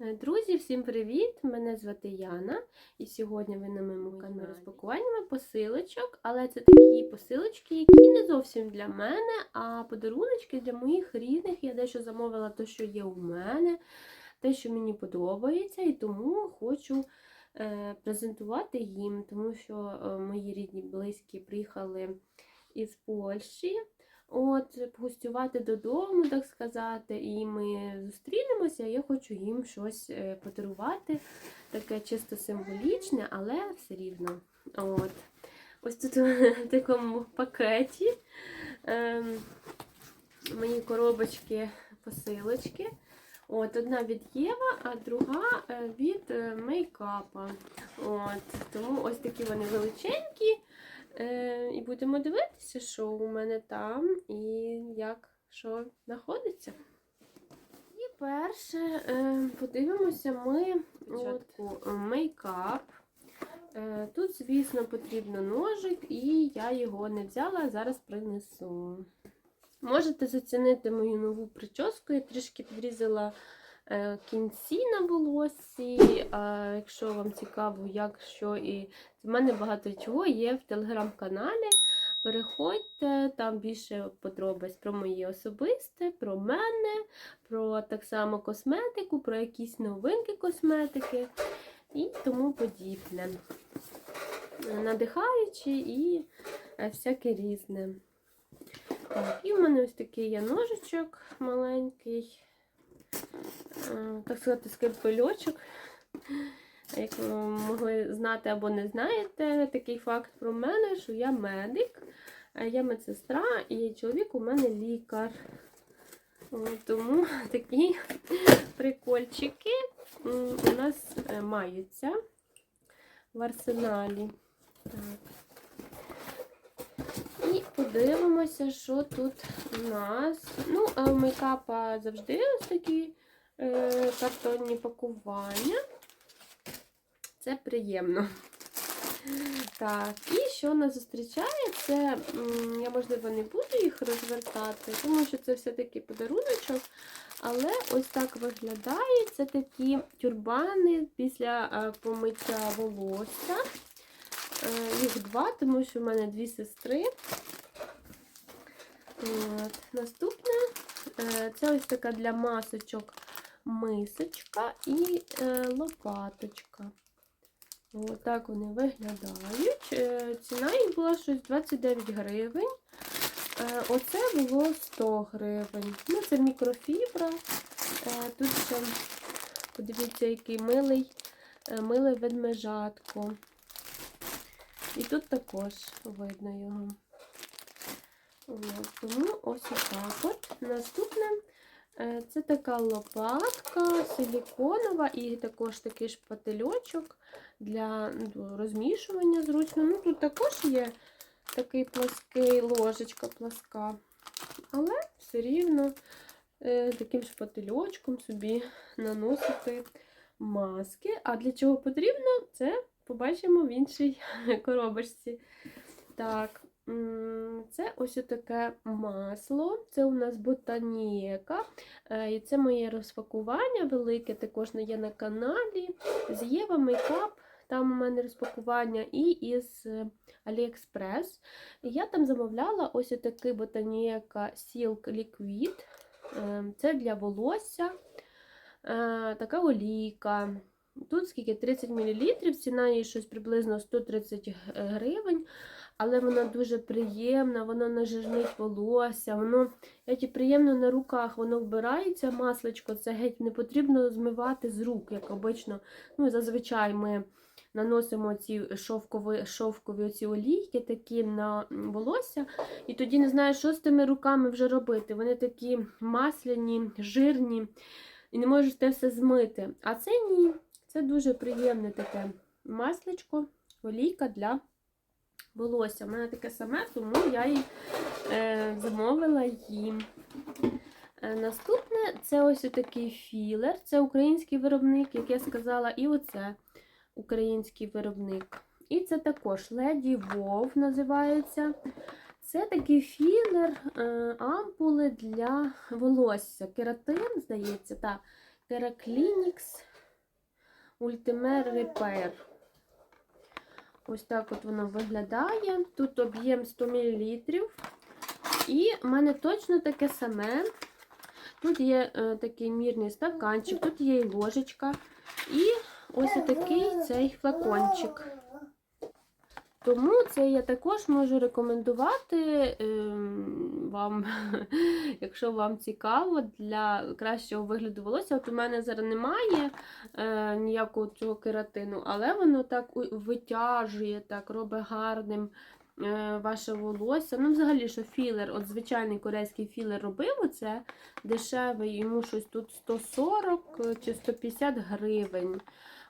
Е, Друзі, всім привіт! Мене звати Яна, і сьогодні ви на моєму каналі розпакуваннями посилочок, але це такі посилочки, які не зовсім для мене, а подаруночки для моїх рідних. Я дещо замовила те, що є у мене, те, що мені подобається, і тому хочу е, презентувати їм, тому що е, мої рідні близькі приїхали із Польщі. От, гостювати додому, так сказати, і ми зустрінемося. Я хочу їм щось е, подарувати, таке чисто символічне, але все рівно. От. Ось тут в такому пакеті ем, мої коробочки, посилочки. От, Одна від Єва, а друга е, від е, мейкапа. От, Тому ось такі вони величенькі. Е, і будемо дивитися, що у мене там і як що знаходиться. І перше е, подивимося ми е, мейкап. Е, тут, звісно, потрібно ножик, і я його не взяла, зараз принесу. Можете зацінити мою нову прическу, я трішки підрізала кінці на волоссі. А якщо вам цікаво, як що і в мене багато чого є в телеграм-каналі. Переходьте, там більше подробиць про мої особисте, про мене, про так само косметику, про якісь новинки косметики і тому подібне. Надихаючи і е, всяке різне. Так, і в мене ось такий є ножичок маленький, е, так сказати, скальпельочок. Як ви могли знати або не знаєте, такий факт про мене, що я медик, я медсестра і чоловік у мене лікар. Тому такі прикольчики у нас е, маються в арсеналі. Так. І подивимося, що тут у нас. Ну, мейкапа завжди ось такі картонні пакування. Це приємно. Так, і що нас зустрічає, це я, можливо, не буду їх розвертати, тому що це все-таки подаруночок. Але ось так виглядає. Це такі тюрбани після помиття волосся. Їх два, тому що в мене дві сестри. От. Наступне це ось така для масочок мисочка і лопаточка. Ось так вони виглядають. Ціна їх була щось 29 гривень. Оце було 100 гривень. Ну, це мікрофібра. Тут ще, подивіться, який милий, миле ведмежатко. І тут також видно його. Тому ось отак от. Наступне це така лопатка силіконова і також такий шпательочок для ну, розмішування зручно. Ну, Тут також є такий плаский ложечка пласка. Але все рівно е, таким шпательочком собі наносити маски. А для чого потрібно, це побачимо в іншій коробочці. Так, це ось таке масло. Це у нас ботаніка. І це моє розпакування велике, також є на каналі. З Єва Мейкап. Там у мене розпакування і із AliExpress. Я там замовляла ось такий ботаніка Silk Liquid. Це для волосся. Така олійка. Тут скільки 30 мл, ціна її щось приблизно 130 гривень, але вона дуже приємна, вона нажирнить волосся, воно геть приємно на руках, воно вбирається, масличко, це геть не потрібно змивати з рук, як обично. Ну, Зазвичай ми наносимо ці шовкові шовкові оці олійки такі на волосся, і тоді не знаю, що з тими руками вже робити. Вони такі масляні, жирні, і не можете все змити. А це ні. Це дуже приємне таке масличко, олійка для волосся. У мене таке саме, тому я її е, замовила їм. Е, наступне це ось такий філер. Це український виробник, як я сказала, і оце український виробник. І це також Леді Вов називається. Це такий філер, е, ампули для волосся. Кератин, здається, так. Кераклінікс Ultimate Repair. Ось так от воно виглядає. Тут об'єм 100 мл. І в мене точно таке саме. Тут є е, такий мірний стаканчик, тут є і ложечка. І ось такий цей флакончик. Тому це я також можу рекомендувати ем, вам, якщо вам цікаво, для кращого вигляду волосся. От у мене зараз немає е, ніякого цього кератину, але воно так витяжує, так робить гарним е, ваше волосся. Ну, взагалі, що філер, от звичайний корейський філер робив оце дешевий, йому щось тут 140 чи 150 гривень.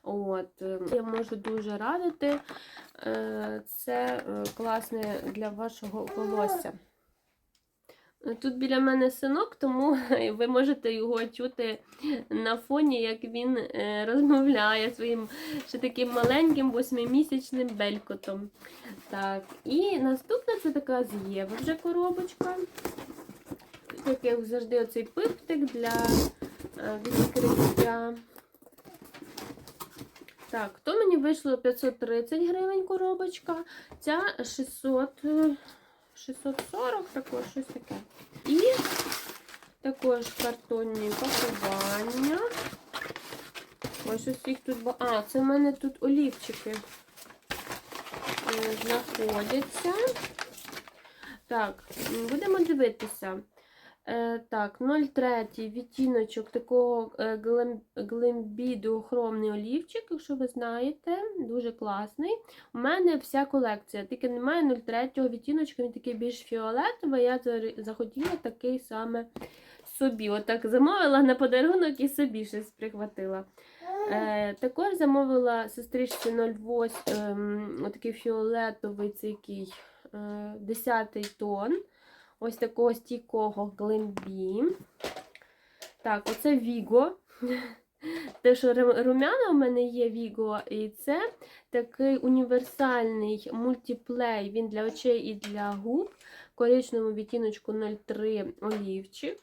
От, е, я можу дуже радити. Е, Це е, класне для вашого волосся. Тут біля мене синок, тому ви можете його чути на фоні, як він е, розмовляє своїм ще таким маленьким восьмимісячним белькотом. Так, і наступна це така з Єви вже коробочка. Як завжди, оцей пиптик для відкриття. Так, то мені вийшло 530 гривень коробочка, ця 600, е, 640, також щось таке. І також картонні пакування. Ось щось їх тут А, це в мене тут олівчики е, знаходяться. Так, будемо дивитися. Е, так, 0,3 відтіночок такого е, глем- глембіду хромний олівчик, якщо ви знаєте, дуже класний. У мене вся колекція, тільки немає 0,3 відтіночка, він такий більш фіолетовий. Я захотіла такий саме собі. Отак замовила на подарунок і собі щось прихватила. Е, також замовила сестричці 08 ем, отакий фіолетовий цей який, е, 10 тон. Ось такого стійкого глембі. Так, оце Віго. Те, що румяна у мене є Віго, і це такий універсальний мультиплей. Він для очей і для губ. Коричневому відтіночку 03 олівчик.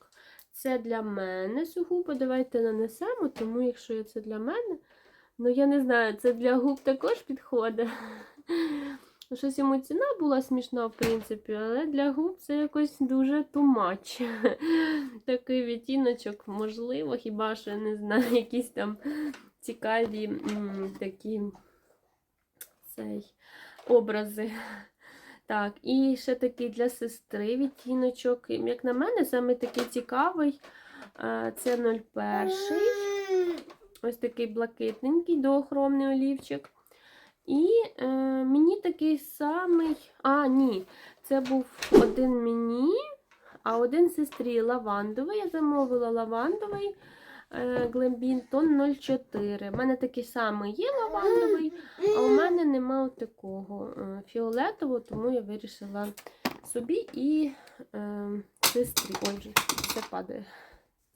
Це для мене сугубо. Давайте нанесемо, тому якщо це для мене, ну я не знаю, це для губ також підходить. Щось йому ціна була смішна, в принципі, але для губ це якось дуже тумач. Такий відтіночок, можливо, хіба що не знаю, якісь там цікаві м, такі цей, образи. Так, і ще такий для сестри відтіночок. Як на мене, саме такий цікавий. Це 01. Ось такий блакитненький доохромний олівчик. І е, мені такий самий. А, ні, це був один мені, а один сестрі лавандовий. Я замовила лавандовий е, Глембінтон 04. У мене такий самий є лавандовий, а у мене нема такого е, фіолетового, тому я вирішила собі і е, сестрі. Ой, все падає.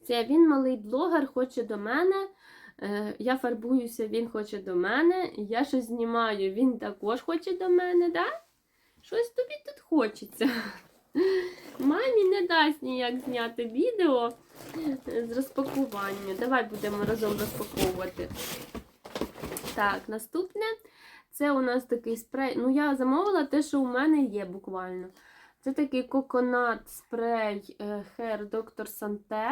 Це він малий блогер, хоче до мене. Е, Я фарбуюся, він хоче до мене. Я щось знімаю, він також хоче до мене, да? Щось тобі тут хочеться. Мамі не дасть ніяк зняти відео з розпакування. Давай будемо разом розпаковувати. Так, наступне це у нас такий спрей. Ну, я замовила те, що у мене є буквально. Це такий коконат спрей е, Hair Dr. Sante.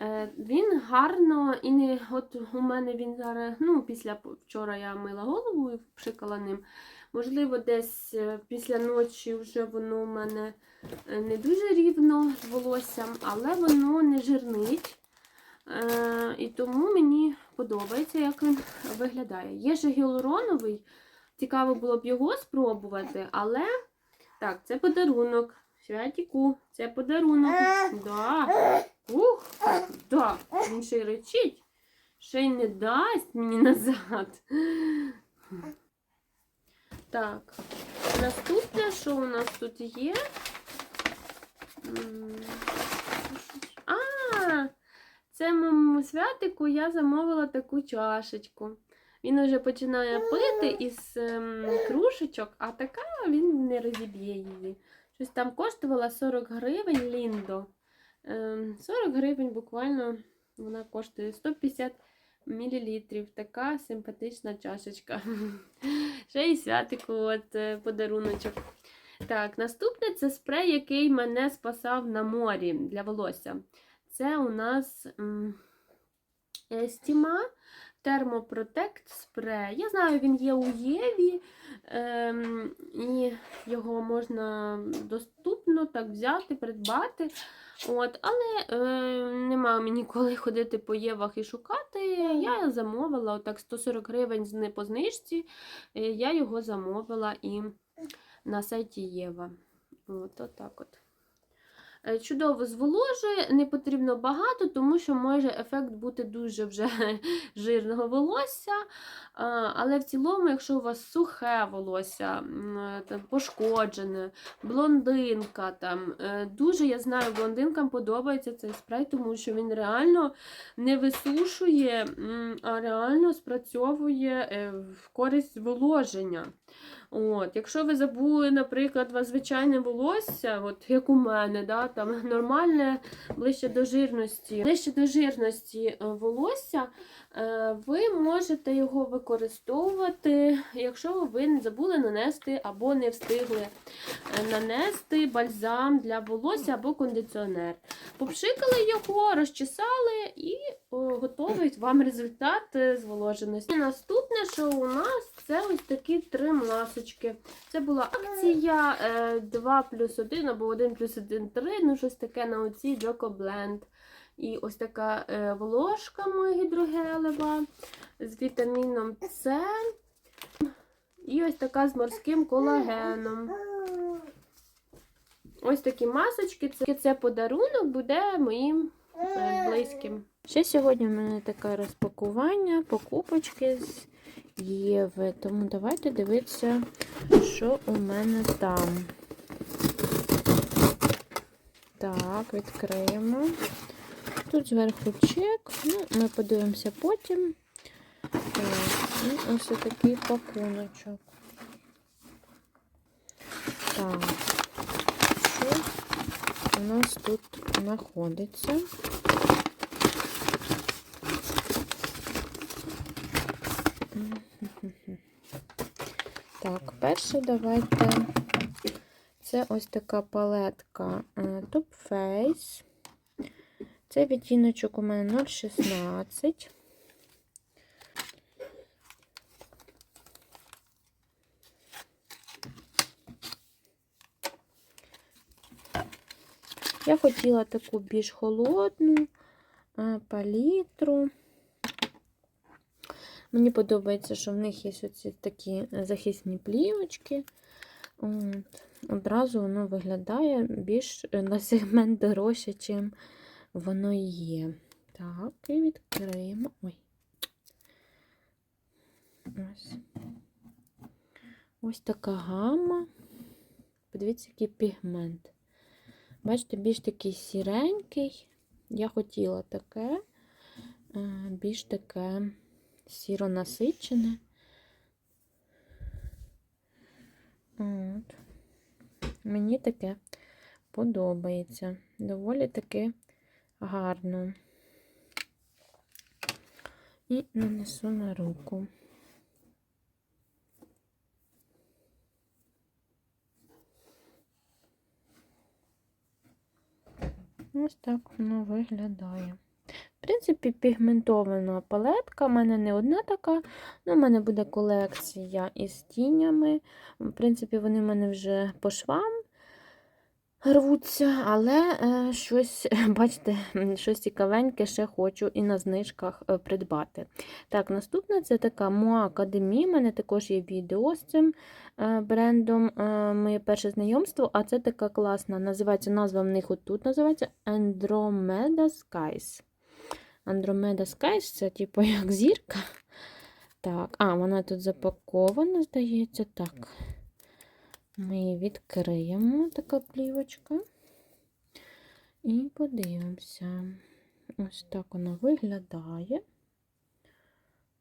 Е, Він гарно і не от у мене він зараз, ну, після вчора я мила голову і пшикала ним. Можливо, десь е, після ночі вже воно у мене е, не дуже рівно з волоссям, але воно не жирнить. І тому мені подобається, як він виглядає. Є ще гіалуроновий, цікаво було б його спробувати, але так, це подарунок. Святіку, це подарунок. Да. Ух, да. Він ще й речить. Ще й не дасть мені назад. Так. Наступне, що у нас тут є? А, це моєму святику я замовила таку чашечку. Він вже починає пити із ем, кружечок, а така він не розіб'є її. Щось там коштувала 40 гривень Ліндо. Ем, 40 гривень буквально Вона коштує 150 мл. Така симпатична чашечка. Ще й святику от е, подаруночок. Так, наступне це спрей, який мене спасав на морі для волосся. Це у нас м, Естіма Термопротект спрей. Я знаю, він є у Єві, ем, і його можна доступно так взяти, придбати. От, але е, нема мені коли ходити по Євах і шукати. Я замовила отак 140 гривень не по знижці. Е, Я його замовила і на сайті Єва. От, отак от. Е, Чудово зволожує, не потрібно багато, тому що може ефект бути дуже вже жирного волосся. Але в цілому, якщо у вас сухе волосся, е, там, пошкоджене, блондинка, там, е, дуже я знаю, блондинкам подобається цей спрей, тому що він реально не висушує, а реально спрацьовує в користь зволоження. От, якщо ви забули, наприклад, вас звичайне волосся, от як у мене, да, там нормальне ближче до жирності, ближче до жирності е, волосся, е, ви можете його використовувати, якщо ви не забули нанести або не встигли е, нанести бальзам для волосся або кондиціонер. Попшикали його, розчесали і о, готовий вам результат е, зволоженості. І наступне, що у нас, це ось такі три масочки. Це була акція е, 2 плюс 1 або 1 плюс 1 3, ну щось таке на Joko Blend. І ось така е, волошка моя гідрогелева з вітаміном С. І ось така з морським колагеном. Ось такі масочки. Це, це подарунок буде моїм е, близьким. Ще сьогодні в мене таке розпакування, покупочки з Єви. Тому давайте дивитися, що у мене там. Так, відкриємо. Тут зверху чек. Ну, ми подивимося потім. Так, і ось такий пакуночок. Так, у нас тут знаходиться? Так, перше давайте. Це ось така палетка е, Top Face. Це відтіночок у мене 0,16. Я хотіла таку більш холодну палітру. Мені подобається, що в них є оці такі захисні плівочки. От. Одразу воно виглядає більш на сегмент дорожче, чим воно є. Так, і відкриємо. Ой. Ось. Ось така гама. Подивіться, який пігмент. Бачите, більш такий сіренький. Я хотіла таке, е, більш таке сіро насичене. От. Мені таке подобається. Доволі таки гарно. І нанесу на руку. Ось так воно виглядає. В принципі, пігментована палетка. У мене не одна така, ну, у мене буде колекція із тінями. В принципі, вони в мене вже по швам рвуться, але е, щось, бачите, щось цікавеньке ще хочу і на знижках е, придбати. Так, наступна це така Moa Academy. У мене також є відео з цим е, брендом. Моє перше знайомство, а це така класна. Називається назва в них отут називається Andromeda Skies. Andromeda Skies це типу як зірка. Так, а, вона тут запакована, здається, так. Ми її відкриємо, така плівочка. І подивимося. Ось так вона виглядає.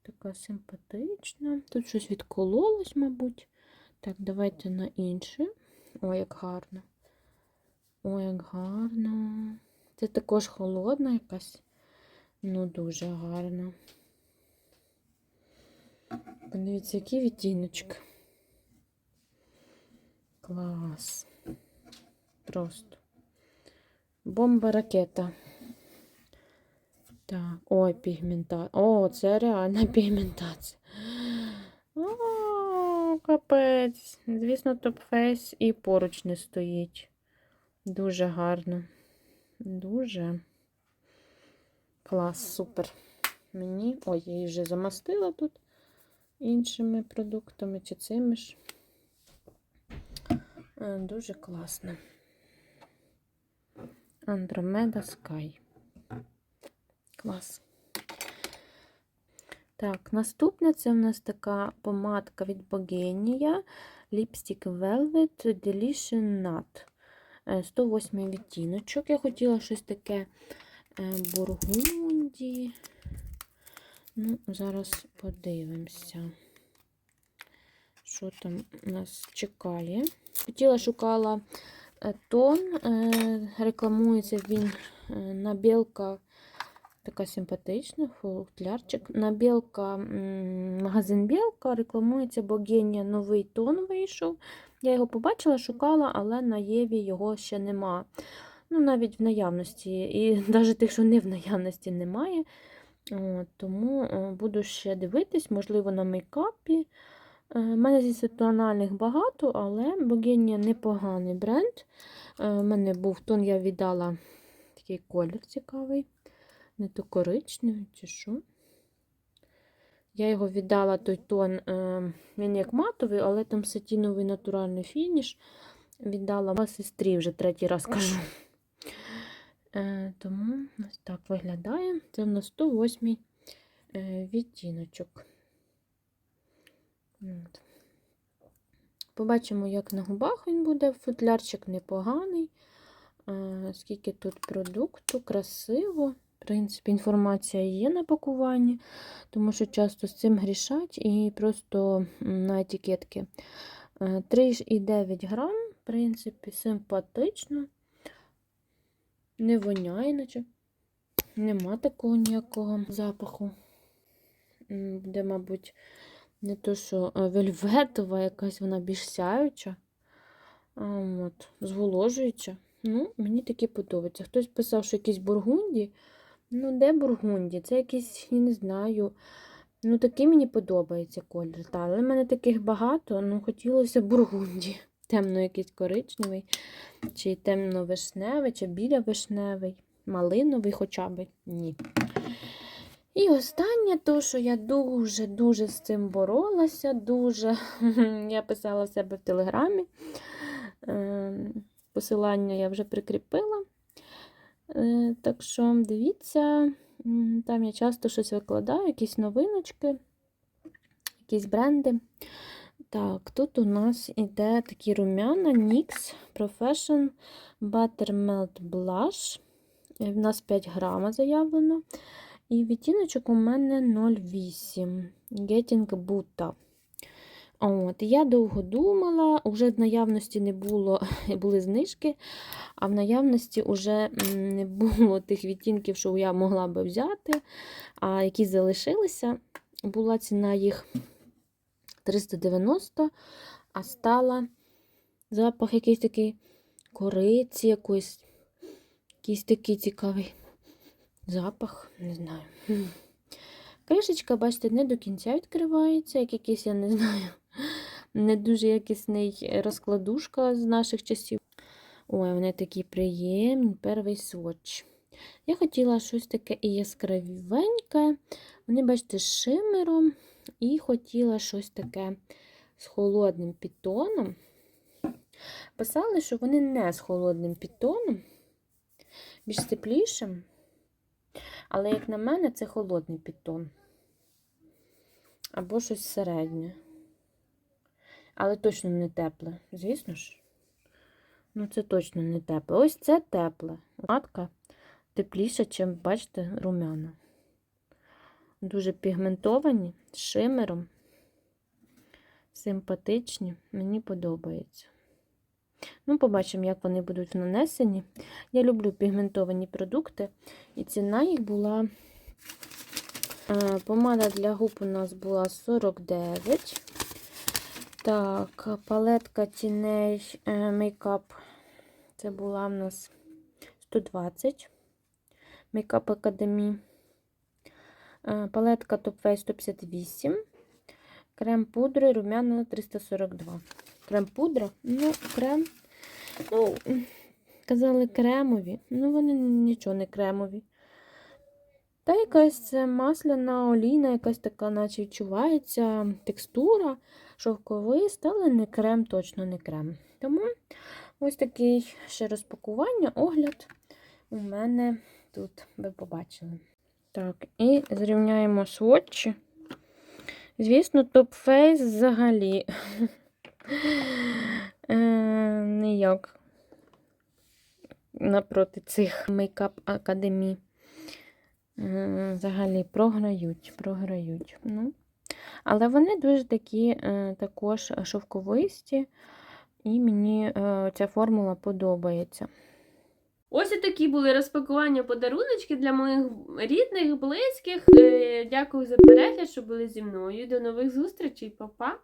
Така симпатична. Тут щось відкололось, мабуть. Так, давайте на інше. Ой, як гарно. Ой, як гарно. Це також холодна якась Ну, дуже гарно. Подивіться, який відтіночок. Клас. Просто. Бомба ракета. Так, ой, пігмента. О, це реальна пігментація. О, капець. Звісно, топ-фейс і поруч не стоїть. Дуже гарно. Дуже. Клас, супер. Мені. Ой, я її вже замастила тут іншими продуктами чи цими ж. Е, Дуже класно. Andromeda Sky. Клас. Так, наступне це в нас така помадка від Bogenia Lipstick Velvet Delition Nut. Е, 108 відтіночок. Я хотіла щось таке е, бургунді. Ну, зараз подивимося, що там нас чекає. Хотіла, шукала е, тон, е, рекламується він е, на білка така симпатична, футлярчик. На білка, магазин Білка рекламується Богенія новий тон вийшов. Я його побачила, шукала, але на Єві його ще нема. Ну, навіть в наявності. І навіть тих, що не в наявності, немає. Тому буду ще дивитись, можливо, на мейкапі. У мене зі тональних багато, але Богенія непоганий бренд. У мене був тон, я віддала такий колір цікавий. Не то коричневий чи що. Я його віддала той тон, е, він як матовий, але там сатіновий натуральний фініш. Віддала сестрі вже третій раз кажу. Е, тому ось так виглядає. Це в нас 108 е, відтіночок. Побачимо, як на губах він буде. Футлярчик непоганий. Е, скільки тут продукту, красиво. В принципі, інформація є на пакуванні, тому що часто з цим грішать і просто на етикетки. Е, 3,9 грам, в принципі, симпатично. Не воняє, наче. Нема такого ніякого запаху. Буде, мабуть, не то, що е, вельветова, якась вона більш сяюча. От, зволожуюча. Ну, мені такі подобається. Хтось писав, що якісь бургунді. Ну, де бургунді? Це якийсь, я не знаю. Ну, такий мені подобається колір. Та, але в мене таких багато, ну, хотілося бургунді. Темно якийсь коричневий, чи темно-вишневий, чи біля-вишневий, малиновий хоча б. Ні. І останнє, то, що я дуже-дуже з цим боролася, дуже я писала себе в телеграмі. Ем, Посилання я вже прикріпила. Е, Так що дивіться, там я часто щось викладаю, якісь новиночки, якісь бренди. Так, тут у нас іде такі рум'яна NYX Profession Buttermelt Blush. Е, В нас 5 грама заявлено. І відтіночок у мене 0,8 Getting Buta. От, я довго думала, вже в наявності не було, були знижки, а в наявності вже не було тих відтінків, що я могла би взяти, а які залишилися. Була ціна їх 390, а стала запах якийсь такий кориці, якийсь, якийсь такий цікавий запах, не знаю. Кришечка, бачите, не до кінця відкривається, як якийсь, я не знаю, не дуже якісний розкладушка з наших часів. Ой, вони такі приємні, перший сводч. Я хотіла щось таке і яскравеньке. Вони, бачите, з шимером. І хотіла щось таке з холодним підтоном. Писали, що вони не з холодним підтоном, більш теплішим. Але, як на мене, це холодний підтон. Або щось середнє. Але точно не тепле, звісно ж. Ну, це точно не тепле. Ось це тепле. Матка тепліша, чим, бачите, румяна. Дуже пігментовані, з шимером. Симпатичні. Мені подобається. Ну, побачимо, як вони будуть нанесені. Я люблю пігментовані продукти, і ціна їх була Е, Помада для губ у нас була 49. Так, палетка тіней мейкап. Це була в нас 120. Мейкап Академі. Е, Палетка Top Face 158. Крем пудри румяна 342. Крем пудра? Ну, крем. Ну, казали кремові. Ну, вони нічого не кремові. Та якась масляна олійна, якась така, наче відчувається текстура, шовковиста, але не крем, точно не крем. Тому ось такий ще розпакування, огляд у мене тут ви побачили. Так, і зрівняємо сводчі. Звісно, Top Face взагалі ніяк напроти цих мейкап академій. Взагалі програють, програють. Ну, але вони дуже такі е, також шовковисті, і мені е, ця формула подобається. Ось і такі були розпакування подаруночки для моїх рідних, близьких. Е, Дякую за перегляд, що були зі мною. До нових зустрічей, Па-па!